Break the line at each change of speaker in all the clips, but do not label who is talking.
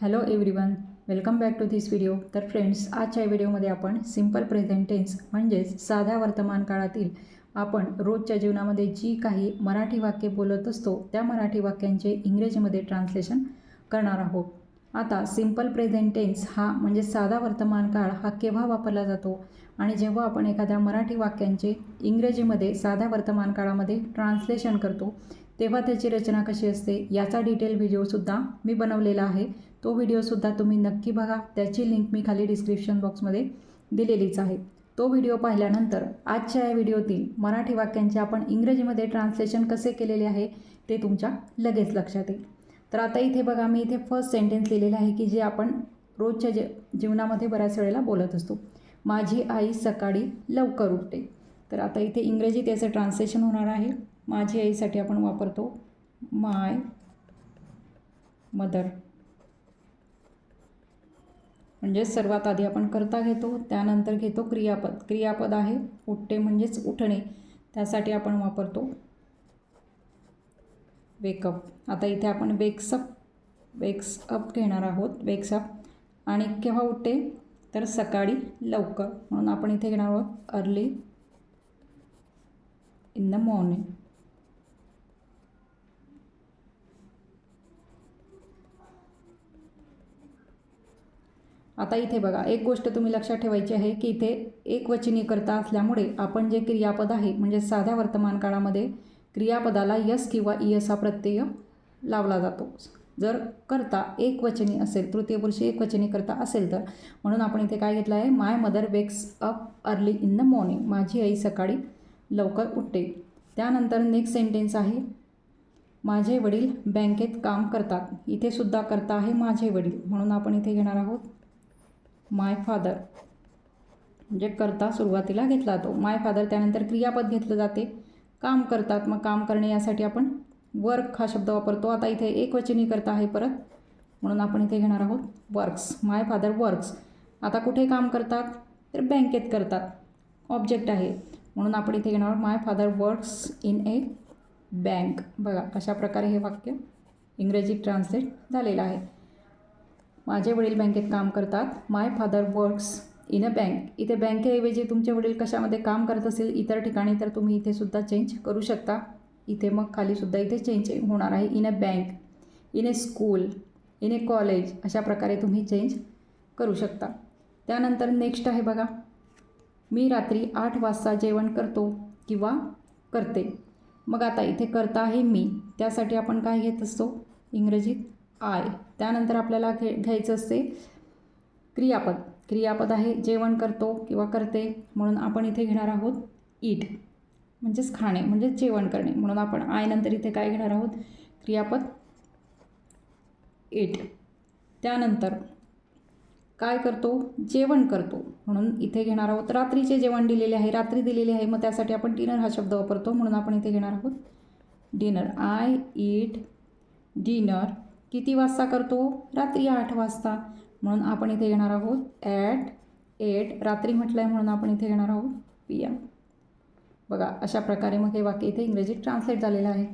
Hello everyone welcome back to this video तर friends आजच्या व्हिडिओमध्ये आपण सिंपल प्रेझेंट टेन्स म्हणजेच साध्या वर्तमान काळातील आपण रोजच्या जीवनामध्ये जी काही मराठी वाक्ये बोलत असतो त्या मराठी वाक्यांचे इंग्रजीमध्ये ट्रान्सलेशन करणार आहोत. आता सिंपल प्रेझेंट टेन्स हा म्हणजे साधा वर्तमान काळ हा केव्हा वापरला जातो? आणि जेव्हा आपण एखाद्या मराठी वाक्यांचे इंग्रजीमध्ये साध्या वर्तमान काळामध्ये ट्रान्सलेशन करतो तेव्हा त्याची रचना कशी असते याचा डिटेल व्हिडिओसुद्धा मी बनवलेला आहे. तो व्हिडिओसुद्धा तुम्ही नक्की बघा. त्याची लिंक मी खाली डिस्क्रिप्शन बॉक्समध्ये दिलेलीच आहे. तो व्हिडिओ पाहिल्यानंतर आजच्या या व्हिडिओतील मराठी वाक्यांचे आपण इंग्रजीमध्ये ट्रान्सलेशन कसे केलेले आहे ते तुमच्या लगेच लक्षात येईल. तर आता इथे बघा मी इथे फर्स्ट सेंटेन्स लिहिलेलं आहे की जे आपण रोजच्या जे जीवनामध्ये बऱ्याच वेळेला बोलत असतो. माझी आई सकाळी लवकर उठते. तर आता इथे इंग्रजीत याचं ट्रान्सलेशन होणार आहे. माझी आईसाठी आपण वापरतो माय मदर. म्हणजे सर्वात आधी आपण करता घेतो त्यानंतर घेतो क्रियापद. क्रियापद आहे उठते म्हणजेच उठणे. त्यासाठी आपण वापरतो वेकअप आता इथे आपण वेक्सअप वेक्स अप घेणार आहोत. वेक्सअप आणि केव्हा उठते? तर सकाळी लवकर. म्हणून आपण इथे घेणार आहोत अर्ली इन द मॉर्निंग आता इथे बघा एक गोष्ट तुम्ही लक्षात ठेवायची आहे की इथे एकवचनी करता असल्यामुळे आपण जे क्रियापद आहे म्हणजे साध्या वर्तमान काळामध्ये क्रियापदाला यस किंवा इयस हा प्रत्यय लावला जातो. जर करता एकवचनी असेल तृतीयपुरुषी एकवचनी करता असेल तर म्हणून आपण इथे काय घेतलं आहे? My mother wakes up early in the morning माझी आई सकाळी लवकर उठते. त्यानंतर नेक्स्ट सेंटेन्स आहे माझे वडील बँकेत काम करतात. इथे सुद्धा करता आहे माझे वडील. म्हणून आपण इथे घेणार आहोत. माय फादर म्हणजे करता सुरुवातीला घेतला जातो माय फादर त्यानंतर क्रियापद घेतलं जाते. काम करतात. मग काम करणे यासाठी आपण वर्क हा शब्द वापरतो. आता इथे एकवचनी करता आहे परत. म्हणून आपण इथे घेणार आहोत वर्क्स माय फादर वर्क्स आता कुठे काम करतात? तर बँकेत करतात. ऑब्जेक्ट आहे. म्हणून आपण इथे घेणार आहोत. My father works in a bank बघा अशा प्रकारे हे वाक्य इंग्रजीत ट्रान्सलेट झालेलं आहे. माझे वडील बँकेत काम करतात. My father works in a bank इथे बँकेऐवजी तुमचे वडील कशामध्ये काम करत असेल इतर ठिकाणी तर तुम्ही इथे सुद्धा चेंज करू शकता. इथे मग खालीसुद्धा इथे चेंज होणार आहे. In a bank in a school in a college अशा प्रकारे तुम्ही चेंज करू शकता. त्यानंतर नेक्स्ट आहे बघा. मी रात्री आठ वाजता जेवण करतो किंवा करते. मग आता इथे करता आहे मी. त्यासाठी आपण काय घेत असतो? इंग्रजीत आय. त्यानंतर आपल्याला घे घ्यायचं असते क्रियापद. क्रियापद आहे जेवण करतो किंवा करते म्हणून आपण इथे घेणार आहोत ईट म्हणजेच खाणे म्हणजेच जेवण करणे. म्हणून आपण आय नंतर इथे काय घेणार आहोत? क्रियापद ईट त्यानंतर काय करतो? जेवण करतो. म्हणून इथे घेणार आहोत. रात्रीचे जेवण दिलेले आहे. रात्री दिलेले आहे. मग त्यासाठी आपण डिनर हा शब्द वापरतो. म्हणून आपण इथे घेणार आहोत डिनर आय ईट डिनर किती वाजता करतो? रात्री आठ वाजता. म्हणून आपण इथे येणार आहोत ॲट एट रात्री म्हटलं आहे म्हणून आपण इथे येणार आहोत पी एम बघा अशा प्रकारे मग हे वाक्य इथे इंग्रजीत ट्रान्सलेट झालेलं आहे.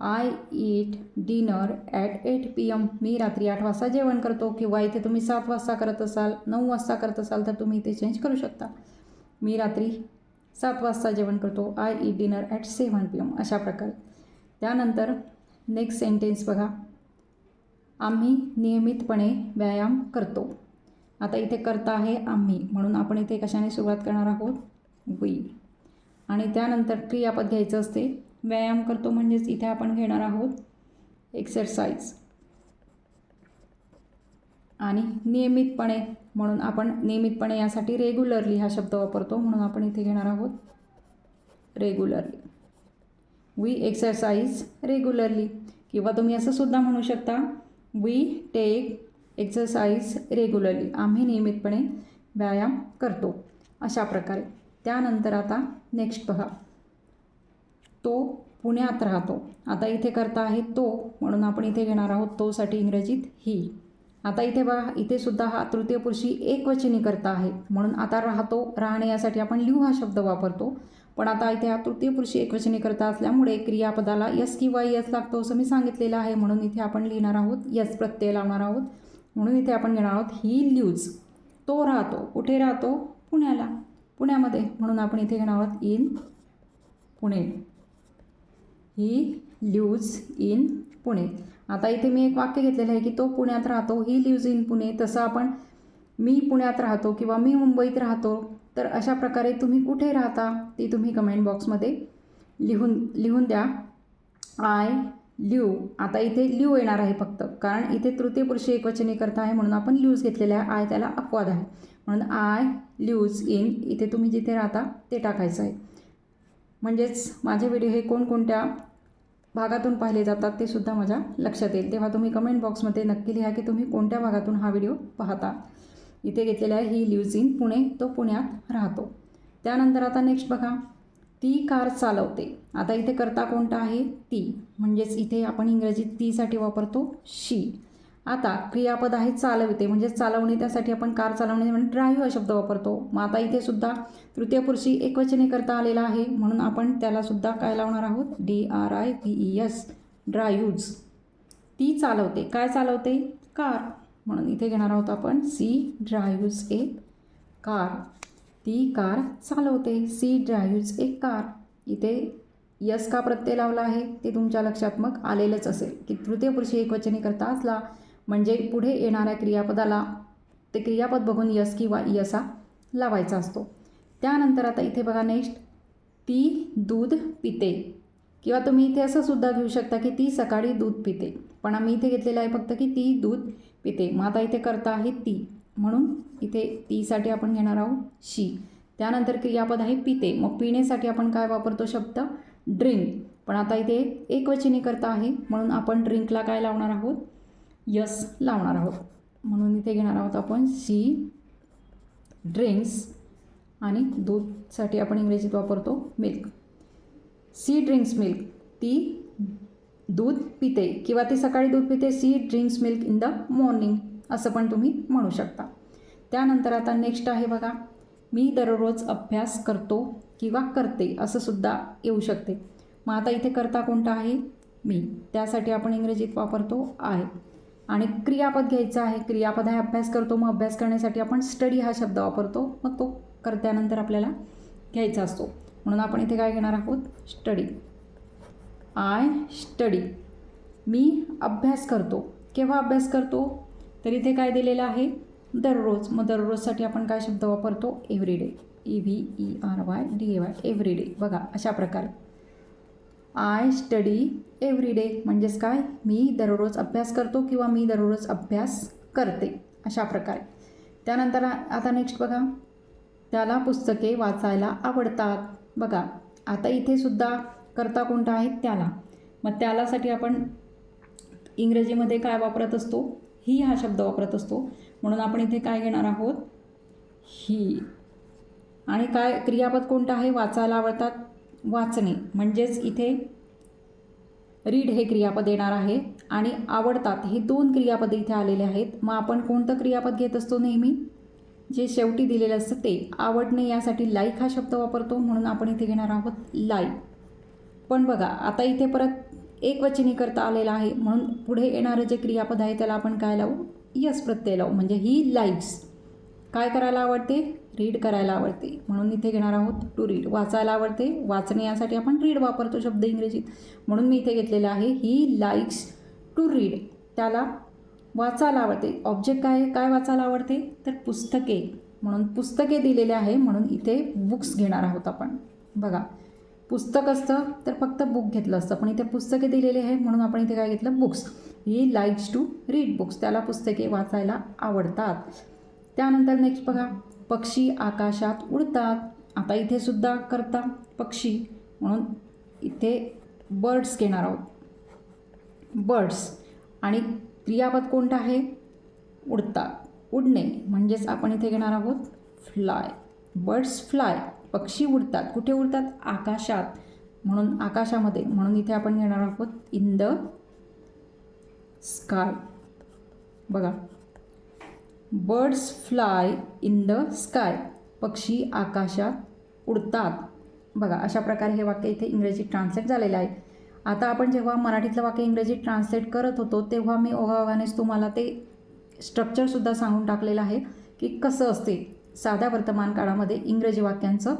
I eat dinner at eight P M मी रात्री आठ वाजता जेवण करतो. किंवा इथे तुम्ही सात वाजता करत असाल नऊ वाजता करत असाल तर तुम्ही इथे चेंज करू शकता. मी रात्री सात वाजता जेवण करतो. I eat dinner at seven P M अशा प्रकारे. त्यानंतर नेक्स्ट सेंटेन्स बघा. आम्ही नियमितपणे व्यायाम करतो. आता इथे करता आहे आम्ही. म्हणून आपण इथे कशाने सुरुवात करणार आहोत? वी आणि त्यानंतर क्रियापद घ्यायचं असते. व्यायाम करतो म्हणजेच इथे आपण घेणार आहोत एक्सरसाइज आणि नियमितपणे म्हणून आपण नियमितपणे यासाठी रेग्युलरली हा शब्द वापरतो. म्हणून आपण इथे घेणार आहोत रेग्युलरली वी एक्सरसाइज रेग्युलरली किंवा तुम्ही असं सुद्धा म्हणू शकता वी टेक एक्सरसाइज रेग्युलरली आम्ही नियमितपणे व्यायाम करतो. अशा प्रकारे. त्यानंतर आता नेक्स्ट बघा. तो पुण्यात राहतो. आता इथे करता आहे तो म्हणून आपण इथे घेणार आहोत तोसाठी इंग्रजीत ही आता इथे बघा इथे सुद्धा हा तृतीयपुरुषी एकवचनी करता आहे. म्हणून आता राहतो राहणे यासाठी आपण लिहू हा शब्द वापरतो. पण आता इथे हा तृतीयपुरुषी एकवचनी करता असल्यामुळे क्रियापदाला यस किंवा यस लागतो असं मी सांगितलेलं आहे. म्हणून इथे आपण लिहिणार आहोत यस प्रत्यय लावणार आहोत. म्हणून इथे आपण घेणार आहोत ही ल्यूज. तो राहतो. कुठे राहतो? पुण्याला. पुण्यामध्ये. म्हणून आपण इथे घेणार आहोत in Pune. He lives in Pune. आता इथे मी एक वाक्य घेतलेलं आहे की तो पुण्यात राहतो ही ल्यूज इन पुणे. तसं आपण मी पुण्यात राहतो किंवा मी मुंबईत राहतो तर अशा प्रकारे तुम्ही कुठे राहता ती तुम्ही कमेंट बॉक्समध्ये लिहून लिहून द्या. आय लिव आता इथे लिव येणार आहे फक्त. कारण इथे तृतीय पुरुषी एकवचनी करता आहे म्हणून आपण ल्यूज घेतलेल्या आहे. आय त्याला अपवाद आहे. म्हणून आय ल्यूज इन इथे तुम्ही जिथे राहता ते टाकायचं आहे. म्हणजेच माझे व्हिडिओ हे कोणकोणत्या भागातून पाहिले जातात ते सुद्धा माझ्या लक्षात येईल. तेव्हा तुम्ही कमेंट बॉक्समध्ये नक्की लिहा की तुम्ही कोणत्या भागातून हा व्हिडिओ पाहता. इथे घेतलेला आहे ही लिव्ज इन पुणे तो पुण्यात राहतो. त्यानंतर आता नेक्स्ट बघा. ती कार चालवते. आता इथे करता कोणता आहे? ती. म्हणजेच इथे आपण इंग्रजीत तीसाठी वापरतो शी आता क्रियापद आहे चालवते. म्हणजे चालवणे त्यासाठी आपण कार चालवणे म्हणजे ड्राईव्ह हा शब्द वापरतो. मग आता इथे सुद्धा तृतीय पुरुषी एकवचने करता आलेला आहे. म्हणून आपण त्याला सुद्धा काय लावणार आहोत? D R I V E S drives ती चालवते. काय चालवते? कार. म्हणून इथे घेणार आहोत आपण सी ड्रायव्ज ए कार ती कार चालवते. सी ड्राईव्ज ए कार इथे यस का प्रत्यय लावला आहे? ते तुमच्या लक्षात मग आलेलंच असेल की तृतीय पुरुषी एकवचनी करता असला म्हणजे पुढे येणाऱ्या क्रियापदाला ते क्रियापद बघून यस किंवा e यसा लावायचा असतो. त्यानंतर आता इथे बघा नेक्स्ट ती दूध पिते. किंवा तुम्ही इथे असं सुद्धा घेऊ शकता की ती सकाळी दूध पिते. पण आम्ही इथे घेतलेलं आहे फक्त की ती दूध पिते. मग आता इथे करता आहे ती. म्हणून इथे तीसाठी आपण घेणार आहोत शी. त्यानंतर क्रियापद आहे पिते. मग पिण्यासाठी आपण काय वापरतो शब्द? ड्रिंक. पण आता इथे एकवचनी करता आहे. म्हणून आपण ड्रिंकला काय लावणार आहोत? यस लावणार आहोत. म्हणून इथे घेणार आहोत आपण सी ड्रिंक्स. आणि दूधसाठी आपण इंग्रजीत वापरतो मिल्क. C drinks milk. ती दूध पिते किंवा ती सकाळी दूध पिते she drinks milk in the morning असं पण तुम्ही म्हणू शकता. त्यानंतर आता नेक्स्ट आहे बघा मी दररोज अभ्यास करतो किंवा करते असं सुद्धा येऊ शकते. मग आता इथे करता कोणता आहे? मी. त्यासाठी आपण इंग्रजीत वापरतो आहे आणि क्रियापद घ्यायचं आहे क्रियापद आहे अभ्यास करतो मग अभ्यास करण्यासाठी आपण स्टडी हा शब्द वापरतो मग तो करत्यानंतर आपल्याला घ्यायचा असतो. म्हणून आपण इथे काय घेणार आहोत? स्टडी आय स्टडी मी अभ्यास करतो. केव्हा अभ्यास करतो? तर इथे काय दिलेलं आहे? दररोज. मग दररोजसाठी आपण काय शब्द वापरतो? Everyday E V E R Y D A Y everyday बघा अशा प्रकारे. आय स्टडी एव्हरीडे म्हणजेच काय? मी दररोज अभ्यास करतो किंवा मी दररोज अभ्यास करते. अशा प्रकारे. त्यानंतर आता नेक्स्ट बघा. त्याला पुस्तके वाचायला आवडतात. बघा आता इथे सुद्धा करता कोणता आहे त्याला. मग त्यालासाठी आपण इंग्रजीमध्ये काय वापरत असतो? ही हा शब्द वापरत असतो. म्हणून आपण इथे काय घेणार आहोत? ही. आणि काय क्रियापद कोणतं आहे? वाचायला आवडतात. वाचणे. म्हणजेच इथे रीड हे क्रियापद येणार आहे आणि आवडतात हे दोन क्रियापद इथे आलेले आहेत. मग आपण कोणतं क्रियापद घेत असतो नेहमी? जे शेवटी दिलेलं असतं ते. आवडणे यासाठी लाईक हा शब्द वापरतो. म्हणून आपण इथे घेणार आहोत लाईक पण बघा आता इथे परत एक वचनी करता आलेला आहे. म्हणून पुढे येणारं जे क्रियापद आहे त्याला आपण काय लावू? यस प्रत्यय लावू. म्हणजे ही लाईक्स काय करायला आवडते? रीड करायला आवडते. म्हणून इथे घेणार आहोत टू रीड. वाचायला आवडते. वाचणे यासाठी आपण रीड वापरतो शब्द इंग्रजीत. म्हणून मी इथे घेतलेलं आहे ही लाईक्स टू रीड. त्याला वाचायला आवडते. ऑब्जेक्ट काय आहे? काय वाचायला आवडते? तर पुस्तके. म्हणून पुस्तके दिलेले आहे. म्हणून इथे बुक्स घेणार आहोत आपण. बघा पुस्तक असतं तर फक्त बुक घेतलं असतं. पण इथे पुस्तके दिलेली आहे म्हणून आपण इथे काय घेतलं? Books he likes to read books त्याला पुस्तके वाचायला आवडतात. त्यानंतर नेक्स्ट बघा. पक्षी आकाशात उडतात. आता इथे सुद्धा करता पक्षी. म्हणून इथे बर्ड्स घेणार आहोत. बर्ड्स आणि क्रियापद कोणतं आहे? उडतात. उडणे. म्हणजेच आपण इथे घेणार आहोत फ्लाय बर्ड्स फ्लाय पक्षी उडतात. कुठे उडतात? आकाशात. म्हणून आकाशामध्ये. म्हणून इथे आपण घेणार आहोत इन द स्काय बघा. Birds fly in the sky पक्षी आकाशात उडतात. बघा अशा प्रकारे हे वाक्य इथे इंग्रजीत ट्रान्सलेट झालेलं आहे. आता आपण जेव्हा मराठीतलं वाक्य इंग्रजीत ट्रान्सलेट करत होतो तेव्हा मी ओघाओघानेच तुम्हाला ते स्ट्रक्चरसुद्धा सांगून टाकलेलं आहे की कसं असते. साध्या वर्तमान काळामध्ये इंग्रजी वाक्यांचं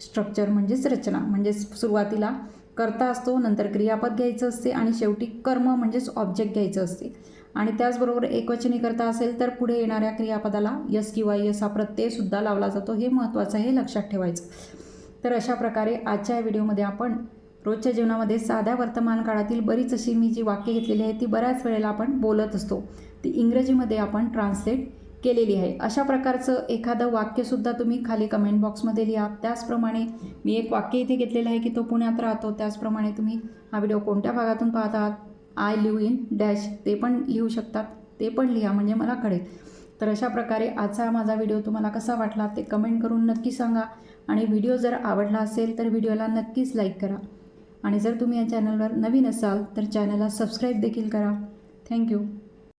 स्ट्रक्चर म्हणजेच रचना म्हणजेच सुरुवातीला करता असतो नंतर क्रियापद घ्यायचं असते आणि शेवटी कर्म म्हणजेच ऑब्जेक्ट घ्यायचं असते. आणि त्याचबरोबर एकवचनी करता असेल तर पुढे येणाऱ्या क्रियापदाला यस किंवा यस हा प्रत्ययसुद्धा लावला जातो हे महत्त्वाचं आहे लक्षात ठेवायचं. तर अशा प्रकारे आजच्या या व्हिडिओमध्ये आपण रोजच्या जीवनामध्ये साध्या वर्तमान काळातील बरीच अशी मी जी वाक्य घेतलेली आहे ती बऱ्याच वेळेला आपण बोलत असतो. ती इंग्रजीमध्ये आपण ट्रान्सलेट केलेली आहे. अशा प्रकारचं एखादं वाक्यसुद्धा तुम्ही खाली कमेंट बॉक्समध्ये लिहा. त्याचप्रमाणे मी एक वाक्य इथे घेतलेलं आहे की तो पुण्यात राहतो. त्याचप्रमाणे तुम्ही हा व्हिडिओ कोणत्या भागातून पाहत आहात आय लिव्ह इन डॅश ते पण लिहू शकतात. ते पण लिहा म्हणजे मला कळेल. तर अशा प्रकारे आजचा हा माझा व्हिडिओ तुम्हाला कसा वाटला ते कमेंट करून नक्की सांगा. आणि व्हिडिओ जर आवडला असेल तर व्हिडिओला नक्कीच लाईक करा. आणि जर तुम्ही या चॅनलवर नवीन असाल तर चॅनलला सबस्क्राईब देखील करा. थँक्यू